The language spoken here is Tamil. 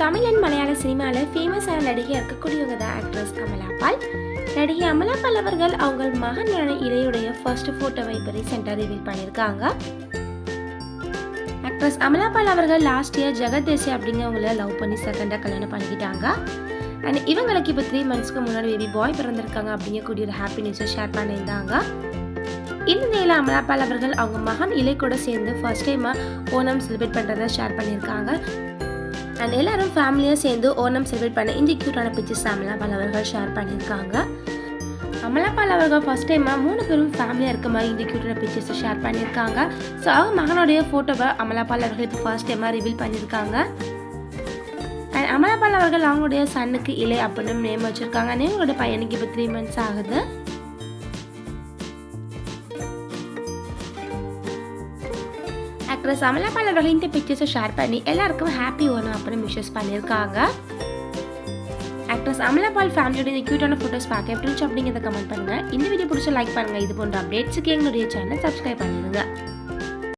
தமிழ் அண்ட் மலையாள சினிமாவில் ஃபேமஸான நடிகை இருக்கக்கூடியவங்க தான் ஆக்ட்ரஸ் அமலாபால் நடிகை அமலாபால் அவர்கள் அவங்க மகனான இளையுடைய ஃபர்ஸ்ட் ஃபோட்டோவை இப்போ ரீசெண்டாக ரிவீல் பண்ணியிருக்காங்க. ஆக்ட்ரஸ் அமலாபால் அவர்கள் லாஸ்ட் இயர் ஜெகத் தேசி அப்படிங்கிறவங்கள லவ் பண்ணி செகண்டாக கல்யாணம் பண்ணிக்கிட்டாங்க. அண்ட் இவங்களுக்கு இப்போ த்ரீ மந்த்ஸ்க்கு முன்னாடி பேபி பாய் பிறந்திருக்காங்க அப்படிங்கக்கூடிய ஒரு ஹாப்பி நியூஸை ஷேர் பண்ணியிருந்தாங்க. இந்த நிலையில் அமலாபால் அவர்கள் அவங்க மகன் இலை கூட சேர்ந்து ஃபர்ஸ்ட் டைமாக ஓணம் செலிப்ரேட் பண்ணுறதை ஷேர் பண்ணியிருக்காங்க. அண்ட் எல்லாரும் ஃபேமிலியாக சேர்ந்து ஓணம் செலிப்ரேட் பண்ண இந்த க்யூட்டான பிக்சர்ஸ் அமலாபால் அவர்கள் ஷேர் பண்ணியிருக்காங்க. அமலாபால் அவர்கள் ஃபர்ஸ்ட் டைமாக மூணு பேரும் ஃபேமிலியாக இருக்க மாதிரி இந்த க்யூட்டான பிக்சர்ஸை ஷேர் பண்ணியிருக்காங்க. ஸோ அவங்க மகனுடைய ஃபோட்டோவை அமலாபால் அவர்கள் இப்போ ஃபர்ஸ்ட் டைமாக ரிவீல் பண்ணியிருக்காங்க. அண்ட் அமலாபால் அவர்கள் அவங்களுடைய சன்னுக்கு இலை அப்படின்னு நேம் வச்சுருக்காங்க. நேமோட பையனுக்கு இப்போ த்ரீ மந்த்ஸ் ஆகுது. ஆக்ட்ரஸ் அமலாபால் இந்த பிக்சர்ஸை ஷேர் பண்ணி எல்லாருக்கும் ஹாப்பி ஓனம் அப்படின்னு விஷஸ் பண்ணியிருக்காங்க. ஆக்ட்ரஸ் அமலாபால் ஃபேமிலியோட இந்த க்யூட்டான ஃபோட்டோஸ் பார்க்க எப்படி இருந்துச்சு அப்படிங்கிறத கமெண்ட் பண்ணுங்கள் இந்த வீடியோ பிடிச்ச லைக் பண்ணுங்கள் இது போன்ற அப்டேட்ஸுக்கு எங்களுடைய சேனல் சப்ஸ்கிரைப் பண்ணிடுங்க.